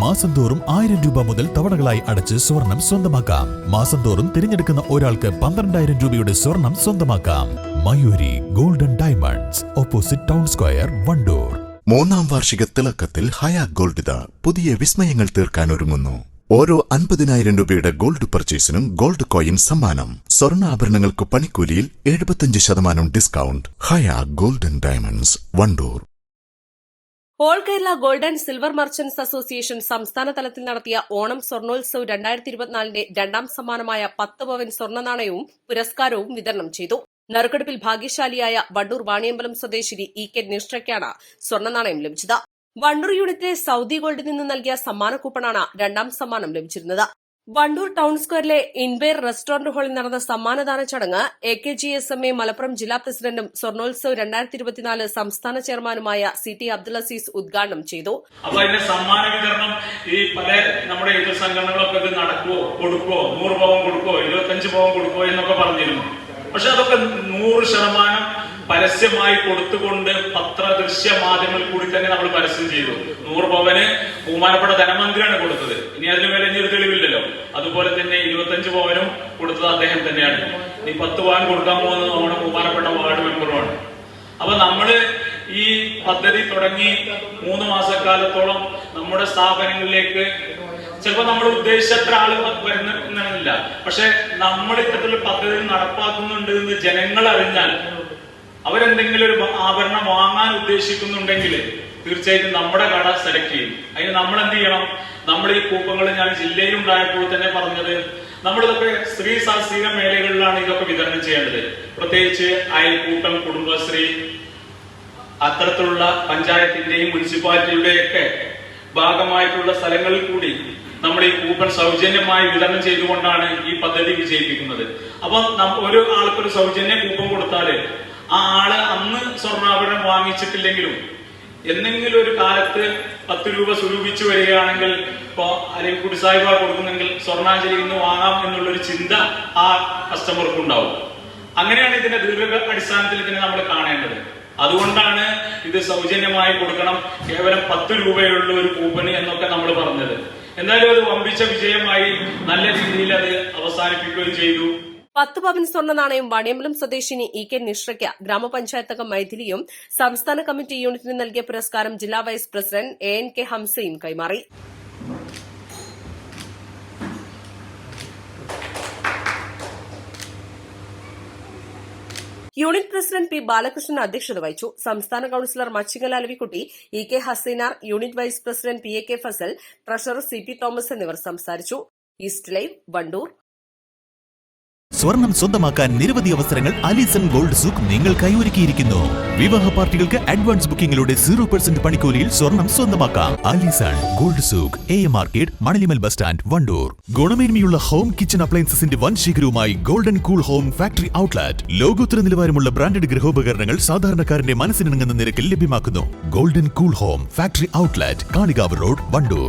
മാസം തോറും ആയിരം രൂപ മുതൽ തവണകളായി അടച്ച് സ്വർണം സ്വന്തമാക്കാം. മാസം തോറും തിരഞ്ഞെടുക്കുന്ന ഒരാൾക്ക് പന്ത്രണ്ടായിരം രൂപയുടെ സ്വർണം സ്വന്തമാക്കാം. Mayuri golden diamonds opposite town square Wandoor. മൂന്നാം വാർഷിക തിളക്കത്തിൽ ഹയാ ഗോൾഡ് പുതിയ വിസ്മയങ്ങൾ തീർക്കാൻ ഒരുങ്ങുന്നു. ഓരോ അൻപതിനായിരം രൂപയുടെ ഗോൾഡ് പർച്ചേസിനും ഗോൾഡ് കോയിൻ സമ്മാനം. സ്വർണാഭരണങ്ങൾക്ക് പണിക്കൂലിയിൽ എഴുപത്തിയഞ്ച് ശതമാനം discount. Haya golden diamonds Wandoor. All Kerala gold and silver merchants association സംസ്ഥാന തലത്തിൽ നടത്തിയ ഓണം സ്വർണോത്സവ് രണ്ടായിരത്തി ഇരുപത്തിനാലിന്റെ രണ്ടാം സമ്മാനമായ പത്ത് പവൻ സ്വർണ നാണയവും പുരസ്കാരവും വിതരണം ചെയ്തു. നറുക്കെടുപ്പിൽ ഭാഗ്യശാലിയായ വണ്ടൂർ വാണിയമ്പലം സ്വദേശിനി ഇ കെ നിഷ്ഠയ്ക്കാണ് സ്വർണ നാണയം ലഭിച്ചത്. വണ്ടൂർ യൂണിറ്റിലെ സൌദി ഗോൾഡിൽ നിന്ന് നൽകിയ സമ്മാന കൂപ്പണാണ് രണ്ടാം സമ്മാനം ലഭിച്ചിരുന്നത്. വണ്ടൂർ ടൗൺ സ്ക്വയറിലെ ഇൻവേർ റെസ്റ്റോറന്റ് ഹാളിൽ നടന്ന സമ്മാനദാന ചടങ്ങ് A K G S M A Malappuram ജില്ലാ പ്രസിഡന്റും സ്വർണോത്സവ് രണ്ടായിരത്തി ഇരുപത്തിനാല് സംസ്ഥാന ചെയർമാനുമായ സി ടി അബ്ദുൽ അസീസ് ഉദ്ഘാടനം ചെയ്തു. അപ്പൊ അതിന്റെ സമ്മാന വിതരണം ഈ പല നമ്മുടെ എതിർ സംഘടനകളൊക്കെ ഇത് നടക്കുവോ കൊടുക്കുവോ? നൂറ് പവൻ കൊടുക്കുവോ ഇരുപത്തഞ്ച് പവൻ കൊടുക്കുവോ എന്നൊക്കെ പറഞ്ഞിരുന്നു. പക്ഷെ അതൊക്കെ നൂറ് ശതമാനം പരസ്യമായി കൊടുത്തുകൊണ്ട് പത്ര ദൃശ്യ മാധ്യമങ്ങളിൽ കൂടി തന്നെ നമ്മൾ പരസ്യം ചെയ്തു. നൂറ് പവന് ബഹുമാനപ്പെട്ട ധനമന്ത്രിയാണ് കൊടുത്തത്. ഇനി അതിന് മേലെ ഇനി ഒരു തെളിവില്ലല്ലോ. അതുപോലെ തന്നെ ഇരുപത്തഞ്ച് പവനും കൊടുത്തത് അദ്ദേഹം തന്നെയാണ്. ഇനി പത്ത് പവൻ കൊടുക്കാൻ പോകുന്നത് നമ്മുടെ ബഹുമാനപ്പെട്ട വാർഡ് മെമ്പറുമാണ്. അപ്പൊ നമ്മൾ ഈ പദ്ധതി തുടങ്ങി മൂന്ന് മാസക്കാലത്തോളം നമ്മുടെ സ്ഥാപനങ്ങളിലേക്ക് ചിലപ്പോൾ നമ്മൾ ഉദ്ദേശിച്ചത്ര ആളുകൾ വരുന്നില്ല പക്ഷെ നമ്മൾ ഇത്തരത്തിലുള്ള പദ്ധതി നടപ്പാക്കുന്നുണ്ട് എന്ന് ജനങ്ങൾ അറിഞ്ഞാൽ അവരെന്തെങ്കിലും ഒരു ആഭരണം വാങ്ങാൻ ഉദ്ദേശിക്കുന്നുണ്ടെങ്കിൽ തീർച്ചയായിട്ടും നമ്മുടെ കട സെലക്ട് ചെയ്യും. അതിന് നമ്മൾ എന്ത് ചെയ്യണം? നമ്മൾ ഈ കൂപ്പങ്ങൾ ഞാൻ ജില്ലയിൽ ഉണ്ടായപ്പോൾ തന്നെ പറഞ്ഞത് നമ്മളിതൊക്കെ സ്ത്രീ സാഹസിക മേഖലകളിലാണ് ഇതൊക്കെ വിതരണം ചെയ്യേണ്ടത്. പ്രത്യേകിച്ച് അയൽക്കൂട്ടം കുടുംബശ്രീ അത്തരത്തിലുള്ള പഞ്ചായത്തിന്റെയും മുനിസിപ്പാലിറ്റിയുടെയും ഒക്കെ ഭാഗമായിട്ടുള്ള സ്ഥലങ്ങളിൽ കൂടി നമ്മൾ ഈ കൂപ്പൺ സൗജന്യമായി വിതരണം ചെയ്തുകൊണ്ടാണ് ഈ പദ്ധതി വിജയിപ്പിക്കുന്നത്. അപ്പൊ ഒരു ആൾക്കൊരു സൗജന്യ കൂപ്പൺ കൊടുത്താൽ ആ ആൾ അന്ന് സ്വർണാഭരണം വാങ്ങിച്ചിട്ടില്ലെങ്കിലും എന്തെങ്കിലും ഒരു കാലത്ത് പത്ത് രൂപ സ്വരൂപിച്ചു വരികയാണെങ്കിൽ ഇപ്പോ അല്ലെങ്കിൽ കുടിസായ്പ കൊടുക്കുന്നെങ്കിൽ സ്വർണാഞ്ജലി ഇന്ന് വാങ്ങാം എന്നുള്ളൊരു ചിന്ത ആ കസ്റ്റമർക്ക് ഉണ്ടാവും. അങ്ങനെയാണ് ഇതിന്റെ ദീർഘ അടിസ്ഥാനത്തിൽ ഇതിനെ നമ്മൾ കാണേണ്ടത്. അതുകൊണ്ടാണ് ഇത് സൗജന്യമായി കൊടുക്കണം. കേവലം പത്ത് രൂപയുള്ള ഒരു കൂപ്പണ് എന്നൊക്കെ നമ്മൾ പറഞ്ഞത്. എന്തായാലും അത് വമ്പിച്ച വിജയമായി നല്ല രീതിയിൽ അത് അവസാനിപ്പിക്കുകയും ചെയ്തു. പത്ത് പവൻ സ്വർണ നാണയം വാണിയമ്പലം സ്വദേശിനി ഇ കെ നിഷ്രയ്ക്ക് ഗ്രാമപഞ്ചായത്ത് അംഗം മൈഥിലിയും സംസ്ഥാന കമ്മിറ്റി യൂണിറ്റിന് നൽകിയ പുരസ്കാരം ജില്ലാ vice president A N K ഹംസയും കൈമാറി. യൂണിറ്റ് പ്രസിഡന്റ് പി ബാലകൃഷ്ണൻ അധ്യക്ഷത വഹിച്ചു. സംസ്ഥാന councillor Machingal Alavikutty E K Haseenar unit vice president P A K Fasal treasurer C P Thomas എന്നിവർ സംസാരിച്ചു. East live Wandoor. സ്വർണം സ്വന്തമാക്കാൻ നിരവധി അവസരങ്ങൾ അലിസൺ ഗോൾഡ് സൂക്ക് നിങ്ങൾക്കായി ഒരുക്കിയിരിക്കുന്നു വിവാഹ പാർട്ടികൾക്ക് അഡ്വാൻസ് ബുക്കിംഗിലൂടെ സീറോ പെർസെന്റ് പണിക്കൂലിയിൽ സ്വർണം സ്വന്തമാക്കാം. Alison gold souk A market Manalimal bus stand Wandoor. ഗുണമേന്മയുള്ള ഹോം കിച്ചൺ അപ്ലയൻസസിന്റെ വൻ ശേഖരവുമായി golden cool home factory outlet ലോകോത്തര നിലവാരമുള്ള ബ്രാൻഡഡ് ഗൃഹോപകരണങ്ങൾ സാധാരണക്കാരന്റെ മനസ്സിനിണങ്ങുന്ന നിരക്കിൽ ലഭ്യമാക്കുന്നു. Golden cool home factory outlet Kalikavu road Wandoor.